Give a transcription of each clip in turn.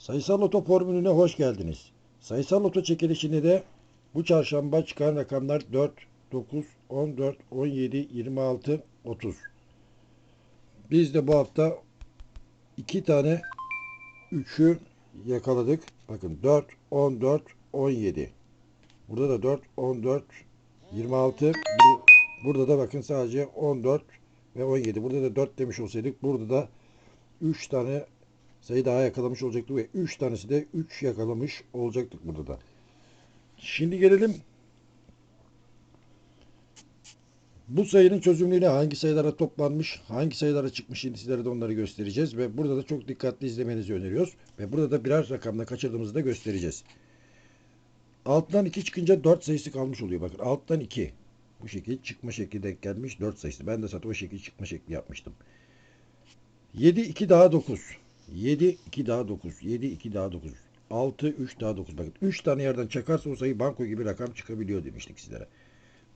Sayısal Loto formülüne hoş geldiniz. Sayısal Loto çekilişinde de bu çarşamba çıkan rakamlar 4, 9, 14, 17, 26, 30. Biz de bu hafta iki tane 3'ü yakaladık. Bakın 4, 14, 17. Burada da 4, 14, 26. Bu- Burada da bakın sadece 14 ve 17. Burada da 4 demiş olsaydık burada da 3 tane sayı daha yakalamış olacaktık ve 3 tanesi de 3 yakalamış olacaktık burada da. Şimdi gelelim bu sayının çözümlüğüne hangi sayılara toplanmış, hangi sayılara çıkmış şimdi sizlere de onları göstereceğiz ve burada da çok dikkatli izlemenizi öneriyoruz ve burada da birer rakamla kaçırdığımızı da göstereceğiz. Alttan 2 çıkınca 4 sayısı kalmış oluyor. Bakın alttan 2 bu şekil çıkma şekli denk gelmiş 4 sayısı. Ben de zaten o şekil çıkma şekli yapmıştım. 7 2 daha 9. 7 2 daha 9. 7 2 daha 9. 6 3 daha 9. Bakın 3 tane yerden çakarsa o sayı banko gibi rakam çıkabiliyor demiştik sizlere.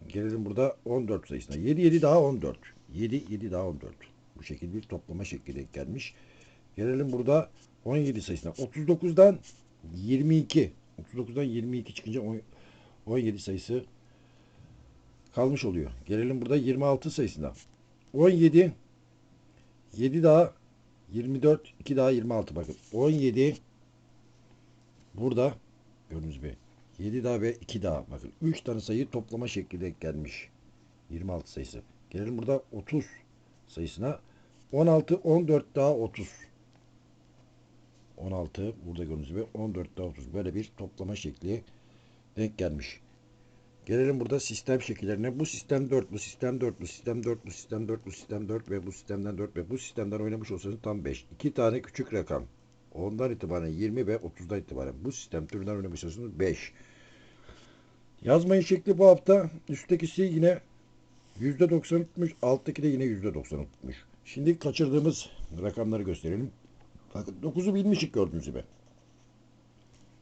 Gelelim burada 14 sayısına. 7 7 daha 14. 7 7 daha 14. Bu şekilde bir toplama şekli gelmiş. Gelelim burada 17 sayısına. 39'dan 22. 39'dan 22 çıkınca on- 17 sayısı kalmış oluyor. Gelelim burada 26 sayısına. 17 7 daha 24 2 daha 26 bakın. 17 burada gördüğünüz gibi 7 daha ve 2 daha bakın. 3 tane sayı toplama şekli denk gelmiş. 26 sayısı. Gelelim burada 30 sayısına. 16 14 daha 30. 16 burada gördüğünüz gibi 14 daha 30 böyle bir toplama şekli denk gelmiş. Gelelim burada sistem şekillerine. Bu sistem 4, bu sistem 4, bu sistem 4, bu sistem 4, bu sistem 4 ve bu sistemden 4 ve bu sistemden oynamış olsanız tam 5. 2 tane küçük rakam. Ondan itibaren 20 ve 30'dan itibaren bu sistem türünden oynamış olsanız 5. Yazmayın şekli bu hafta üsttekisi yine %90 tutmuş, alttaki de yine %90 tutmuş. Şimdi kaçırdığımız rakamları gösterelim. Bakın 9'u bilmişik gördüğünüz gibi.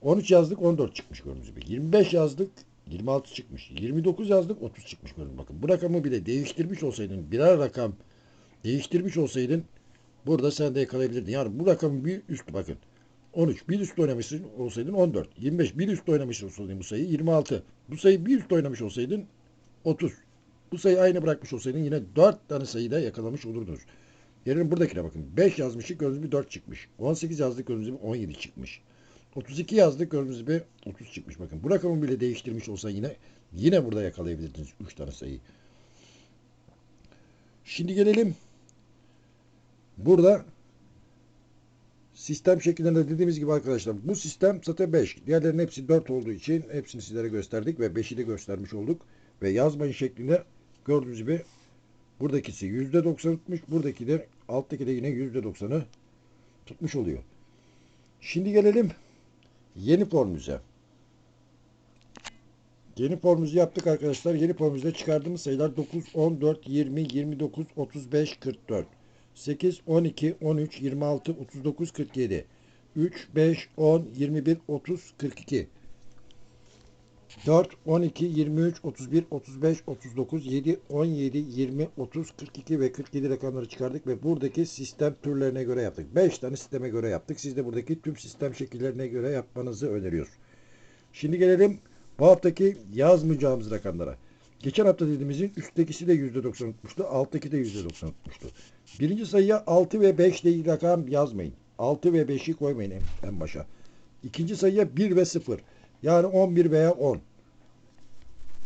13 yazdık 14 çıkmış gördüğünüz gibi. 25 yazdık 26 çıkmış. 29 yazdık 30 çıkmış gördüğünüz Bakın bu rakamı bile değiştirmiş olsaydın birer rakam değiştirmiş olsaydın burada sen de yakalayabilirdin. Yani bu rakamın bir üstü bakın. 13 bir üst oynamışsın olsaydın 14. 25 bir üst oynamış olsaydın bu sayı 26. Bu sayı bir üst oynamış olsaydın 30. Bu sayı aynı bırakmış olsaydın yine 4 tane sayıda yakalamış olurdunuz. Gelelim buradakine bakın. 5 yazmışık gördüğünüz gibi 4 çıkmış. 18 yazdık gibi 17 çıkmış. 32 yazdık gördüğünüz gibi 30 çıkmış bakın. Bu rakamı bile değiştirmiş olsa yine yine burada yakalayabilirdiniz 3 tane sayıyı. Şimdi gelelim burada sistem şeklinde dediğimiz gibi arkadaşlar bu sistem zaten 5. Diğerlerinin hepsi 4 olduğu için hepsini sizlere gösterdik ve 5'i de göstermiş olduk. Ve yazmayın şeklinde gördüğünüz gibi buradakisi %90 tutmuş. Buradaki de alttaki de yine %90'ı tutmuş oluyor. Şimdi gelelim yeni formümüze. Yeni formümüzü yaptık arkadaşlar. Yeni formümüzde çıkardığımız sayılar 9, 14, 20, 29, 35, 44. 8, 12, 13, 26, 39, 47. 3, 5, 10, 21, 30, 42. 4, 12, 23, 31, 35, 39, 7, 17, 20, 30, 42 ve 47 rakamları çıkardık ve buradaki sistem türlerine göre yaptık. 5 tane sisteme göre yaptık. Siz de buradaki tüm sistem şekillerine göre yapmanızı öneriyoruz. Şimdi gelelim bu haftaki yazmayacağımız rakamlara. Geçen hafta dediğimizin üsttekisi de %90 tutmuştu. Alttaki de %90 tutmuştu. Birinci sayıya 6 ve 5 değil rakam yazmayın. 6 ve 5'i koymayın en başa. İkinci sayıya 1 ve 0. Yani 11 veya 10.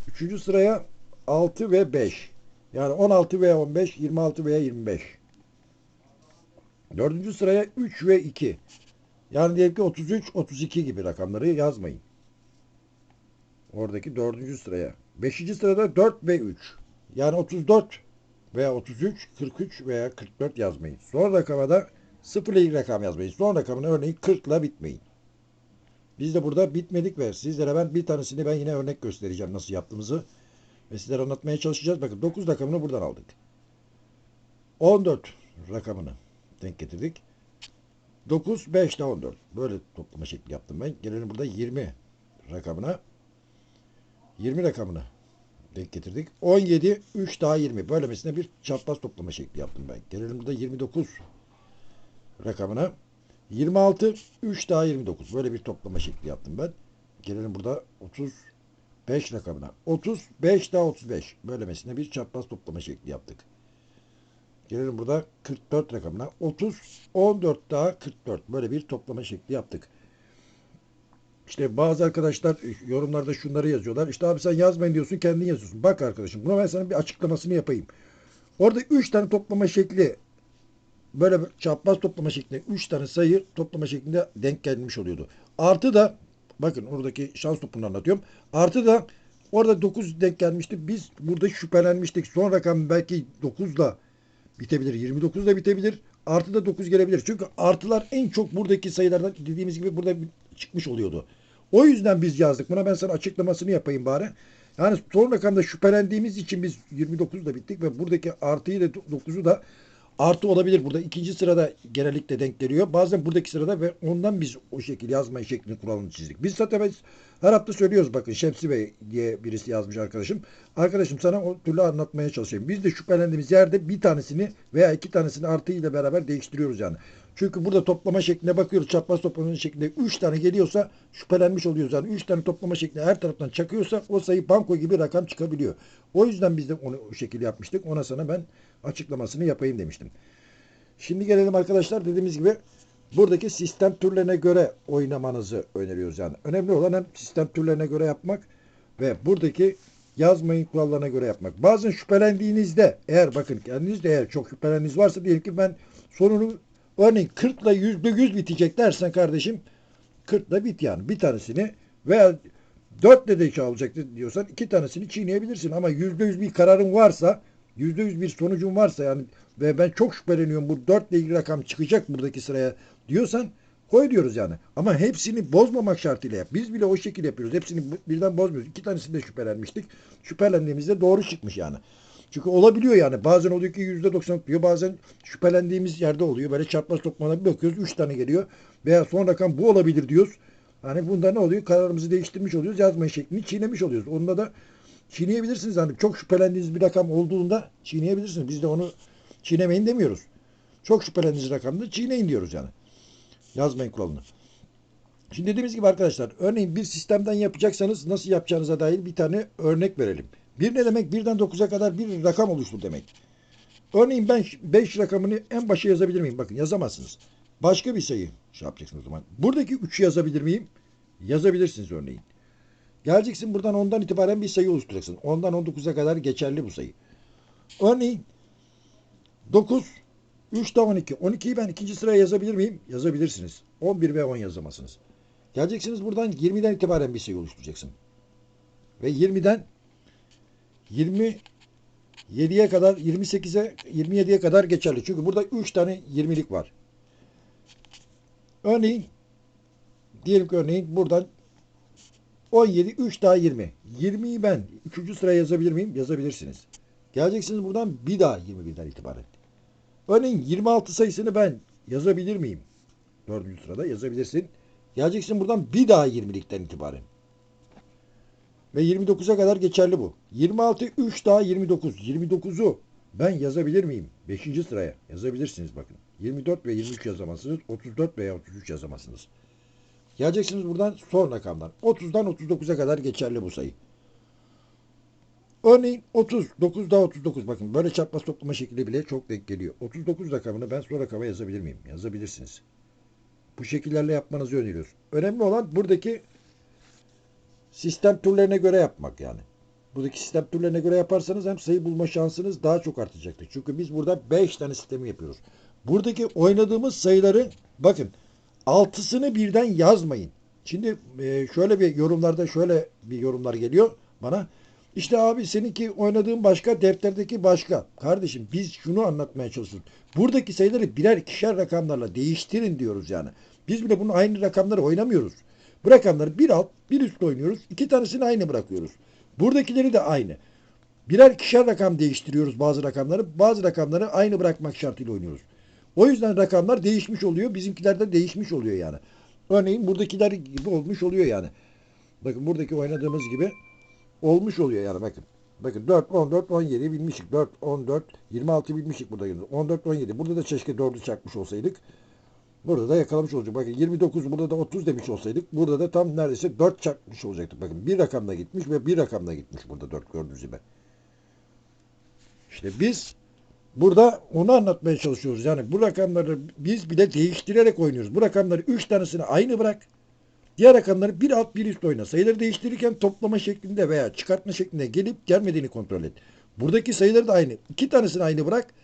Üçüncü sıraya 6 ve 5. Yani 16 veya 15, 26 veya 25. Dördüncü sıraya 3 ve 2. Yani diyelim ki 33, 32 gibi rakamları yazmayın. Oradaki dördüncü sıraya. Beşinci sırada 4 ve 3. Yani 34 veya 33, 43 veya 44 yazmayın. Son rakama da 0 ile ilgili rakam yazmayın. Son rakamını örneğin 40 ile bitmeyin. Biz de burada bitmedik ve sizlere ben bir tanesini ben yine örnek göstereceğim nasıl yaptığımızı. Ve sizlere anlatmaya çalışacağız. Bakın 9 rakamını buradan aldık. 14 rakamını denk getirdik. 9, 5 daha 14. Böyle toplama şekli yaptım ben. Gelelim burada 20 rakamına. 20 rakamını denk getirdik. 17, 3 daha 20. Böylemesine bir çapraz toplama şekli yaptım ben. Gelelim burada 29 rakamına. 26, 3 daha 29. Böyle bir toplama şekli yaptım ben. Gelelim burada 35 rakamına. 35 daha 35. Böylemesine bir çapraz toplama şekli yaptık. Gelelim burada 44 rakamına. 30, 14 daha 44. Böyle bir toplama şekli yaptık. İşte bazı arkadaşlar yorumlarda şunları yazıyorlar. İşte abi sen yazmayın diyorsun kendin yazıyorsun. Bak arkadaşım buna ben sana bir açıklamasını yapayım. Orada 3 tane toplama şekli böyle çapraz toplama şeklinde 3 tane sayı toplama şeklinde denk gelmiş oluyordu. Artı da bakın oradaki şans topunu anlatıyorum. Artı da orada 9 denk gelmişti. Biz burada şüphelenmiştik. Son rakam belki 9 da bitebilir. 29 da bitebilir. Artı da 9 gelebilir. Çünkü artılar en çok buradaki sayılardan dediğimiz gibi burada çıkmış oluyordu. O yüzden biz yazdık. Buna ben sana açıklamasını yapayım bari. Yani son rakamda şüphelendiğimiz için biz 29'da bittik ve buradaki artı ile 9'u da artı olabilir. Burada ikinci sırada genellikle denk geliyor. Bazen buradaki sırada ve ondan biz o şekil yazma şeklini kuralını çizdik. Biz zaten biz her hafta söylüyoruz bakın Şemsi Bey diye birisi yazmış arkadaşım. Arkadaşım sana o türlü anlatmaya çalışayım. Biz de şüphelendiğimiz yerde bir tanesini veya iki tanesini artı ile beraber değiştiriyoruz yani. Çünkü burada toplama şekline bakıyoruz. Çapraz toplama şeklinde 3 tane geliyorsa şüphelenmiş oluyoruz. Yani 3 tane toplama şeklinde her taraftan çakıyorsa o sayı banko gibi rakam çıkabiliyor. O yüzden biz de onu o şekilde yapmıştık. Ona sana ben açıklamasını yapayım demiştim. Şimdi gelelim arkadaşlar dediğimiz gibi buradaki sistem türlerine göre oynamanızı öneriyoruz. Yani önemli olan hem sistem türlerine göre yapmak ve buradaki yazmayın kurallarına göre yapmak. Bazen şüphelendiğinizde eğer bakın kendiniz de eğer çok şüpheleniniz varsa diyelim ki ben sonunu örneğin 40 ile yüzde yüz bitecek dersen kardeşim 40 ile bit yani bir tanesini veya 4 ile de çalacak diyorsan iki tanesini çiğneyebilirsin ama yüzde yüz bir kararın varsa yüzde yüz bir sonucun varsa yani ve ben çok şüpheleniyorum bu 4 ile ilgili rakam çıkacak buradaki sıraya diyorsan koy diyoruz yani. Ama hepsini bozmamak şartıyla yap. Biz bile o şekilde yapıyoruz. Hepsini birden bozmuyoruz. İki tanesinde şüphelenmiştik. Şüphelendiğimizde doğru çıkmış yani. Çünkü olabiliyor yani. Bazen oluyor ki yüzde doksan tutuyor. Bazen şüphelendiğimiz yerde oluyor. Böyle çarpmaz toplamana bir bakıyoruz. Üç tane geliyor. Veya son rakam bu olabilir diyoruz. Hani bunda ne oluyor? Kararımızı değiştirmiş oluyoruz. Yazma şeklini çiğnemiş oluyoruz. Onda da çiğneyebilirsiniz. Hani çok şüphelendiğiniz bir rakam olduğunda çiğneyebilirsiniz. Biz de onu çiğnemeyin demiyoruz. Çok şüphelendiğiniz rakamda çiğneyin diyoruz yani. Yazmayın kuralını. Şimdi dediğimiz gibi arkadaşlar örneğin bir sistemden yapacaksanız nasıl yapacağınıza dair bir tane örnek verelim. Bir ne demek? Birden 9'a kadar bir rakam oluştu demek. Örneğin ben 5 rakamını en başa yazabilir miyim? Bakın yazamazsınız. Başka bir sayı şey yapacaksınız o zaman. Buradaki 3'ü yazabilir miyim? Yazabilirsiniz örneğin. Geleceksin buradan ondan itibaren bir sayı oluşturacaksın. Ondan 19'a kadar geçerli bu sayı. Örneğin 9, 3 daha 12. 12'yi ben ikinci sıraya yazabilir miyim? Yazabilirsiniz. 11 ve 10 yazamazsınız. Geleceksiniz buradan 20'den itibaren bir sayı oluşturacaksın. Ve 20'den 27'ye kadar 28'e 27'ye kadar geçerli. Çünkü burada 3 tane 20'lik var. Örneğin diyelim ki örneğin buradan 17 3 daha 20. 20'yi ben 3. sıraya yazabilir miyim? Yazabilirsiniz. Geleceksiniz buradan bir daha 21'den itibaren. Örneğin 26 sayısını ben yazabilir miyim? 4. sırada yazabilirsin. Geleceksin buradan bir daha 20'likten itibaren. Ve 29'a kadar geçerli bu. 26, 3 daha 29. 29'u ben yazabilir miyim? 5. sıraya yazabilirsiniz bakın. 24 ve 23 yazamazsınız. 34 veya 33 yazamazsınız. Geleceksiniz buradan son rakamdan. 30'dan 39'a kadar geçerli bu sayı. Örneğin 30, 9 daha 39. Bakın böyle çarpmaz toplama şekli bile çok denk geliyor. 39 rakamını ben son rakama yazabilir miyim? Yazabilirsiniz. Bu şekillerle yapmanızı öneriyoruz. Önemli olan buradaki sistem türlerine göre yapmak yani. Buradaki sistem türlerine göre yaparsanız hem sayı bulma şansınız daha çok artacaktır. Çünkü biz burada 5 tane sistemi yapıyoruz. Buradaki oynadığımız sayıları bakın altısını birden yazmayın. Şimdi e, şöyle bir yorumlarda şöyle bir yorumlar geliyor bana. İşte abi seninki oynadığın başka, defterdeki başka. Kardeşim biz şunu anlatmaya çalışıyoruz. Buradaki sayıları birer ikişer rakamlarla değiştirin diyoruz yani. Biz bile bunu aynı rakamları oynamıyoruz. Bu rakamları bir alt, bir üst oynuyoruz. İki tanesini aynı bırakıyoruz. Buradakileri de aynı. Birer ikişer rakam değiştiriyoruz bazı rakamları. Bazı rakamları aynı bırakmak şartıyla oynuyoruz. O yüzden rakamlar değişmiş oluyor. Bizimkiler de değişmiş oluyor yani. Örneğin buradakiler gibi olmuş oluyor yani. Bakın buradaki oynadığımız gibi olmuş oluyor yani bakın. Bakın 4, 14, 17 bilmişik. 4, 14, 26 bilmişik burada. 14, 17. Burada da keşke 4'ü çakmış olsaydık. Burada da yakalamış olacak. Bakın 29 burada da 30 demiş olsaydık burada da tam neredeyse 4 çarpmış olacaktık. Bakın bir rakamda gitmiş ve bir rakamda gitmiş burada 4 gördüğünüz gibi. İşte biz burada onu anlatmaya çalışıyoruz. Yani bu rakamları biz bile değiştirerek oynuyoruz. Bu rakamları 3 tanesini aynı bırak. Diğer rakamları bir alt bir üst oyna. Sayıları değiştirirken toplama şeklinde veya çıkartma şeklinde gelip gelmediğini kontrol et. Buradaki sayıları da aynı. İki tanesini aynı bırak.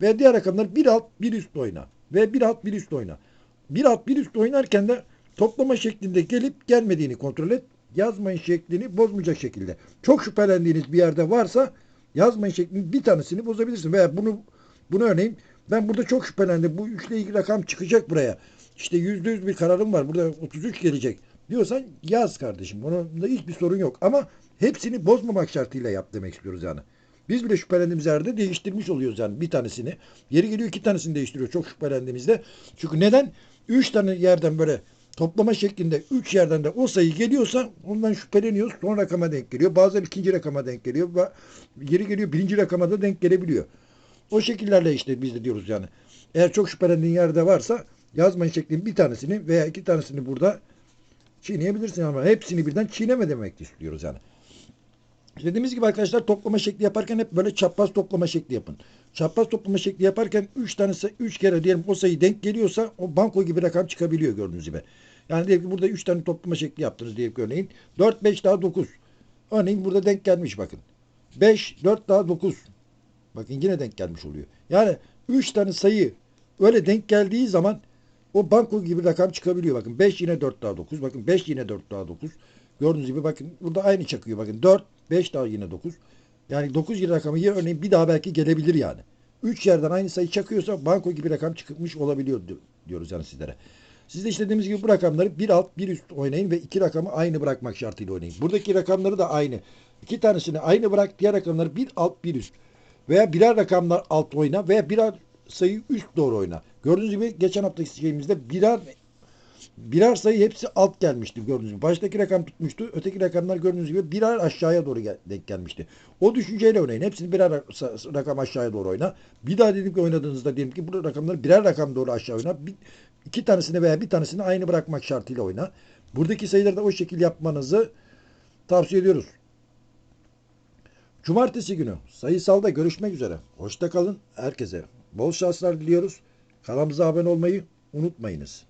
Ve diğer rakamları bir alt bir üst oyna. Ve bir alt bir üst oyna. Bir alt bir üst oynarken de toplama şeklinde gelip gelmediğini kontrol et. Yazmayın şeklini bozmayacak şekilde. Çok şüphelendiğiniz bir yerde varsa yazmayın şeklini bir tanesini bozabilirsin. Veya bunu bunu örneğin ben burada çok şüphelendim. Bu üçle ilgili rakam çıkacak buraya. İşte yüzde yüz bir kararım var. Burada 33 gelecek diyorsan yaz kardeşim. Onun da hiçbir sorun yok. Ama hepsini bozmamak şartıyla yap demek istiyoruz yani. Biz bile şüphelendiğimiz yerde değiştirmiş oluyoruz yani bir tanesini. Yeri geliyor iki tanesini değiştiriyor çok şüphelendiğimizde. Çünkü neden? Üç tane yerden böyle toplama şeklinde üç yerden de o sayı geliyorsa ondan şüpheleniyoruz. Son rakama denk geliyor. Bazen ikinci rakama denk geliyor. Yeri geliyor birinci rakama da denk gelebiliyor. O şekillerle işte biz de diyoruz yani. Eğer çok şüphelendiğin yerde varsa yazmayın şeklinin bir tanesini veya iki tanesini burada çiğneyebilirsin ama hepsini birden çiğneme demek istiyoruz yani. Dediğimiz gibi arkadaşlar toplama şekli yaparken hep böyle çapraz toplama şekli yapın. Çapraz toplama şekli yaparken 3 tanesi 3 kere diyelim o sayı denk geliyorsa o banko gibi rakam çıkabiliyor gördüğünüz gibi. Yani diyelim ki burada 3 tane toplama şekli yaptınız diyelim ki örneğin. 4 5 daha 9. Örneğin burada denk gelmiş bakın. 5 4 daha 9. Bakın yine denk gelmiş oluyor. Yani 3 tane sayı öyle denk geldiği zaman o banko gibi rakam çıkabiliyor. Bakın 5 yine 4 daha 9. Bakın 5 yine 4 daha 9. Gördüğünüz gibi bakın burada aynı çakıyor. Bakın 4, 5 daha yine 9. Yani 9 gibi rakamı ya örneğin bir daha belki gelebilir yani. 3 yerden aynı sayı çakıyorsa banko gibi rakam çıkmış olabiliyor diyoruz yani sizlere. Siz de işte dediğimiz gibi bu rakamları bir alt bir üst oynayın ve iki rakamı aynı bırakmak şartıyla oynayın. Buradaki rakamları da aynı. İki tanesini aynı bırak diğer rakamları bir alt bir üst. Veya birer rakamlar alt oyna veya birer sayı üst doğru oyna. Gördüğünüz gibi geçen haftaki şeyimizde birer birer sayı hepsi alt gelmişti gördüğünüz gibi. Baştaki rakam tutmuştu. Öteki rakamlar gördüğünüz gibi birer aşağıya doğru gel- denk gelmişti. O düşünceyle oynayın. Hepsini birer rakam aşağıya doğru oyna. Bir daha dedim ki oynadığınızda diyelim ki bu rakamları birer rakam doğru aşağı oyna. Bir, iki tanesini veya bir tanesini aynı bırakmak şartıyla oyna. Buradaki sayıları da o şekilde yapmanızı tavsiye ediyoruz. Cumartesi günü sayısalda görüşmek üzere. Hoşça kalın. Herkese bol şanslar diliyoruz. Kanalımıza abone olmayı unutmayınız.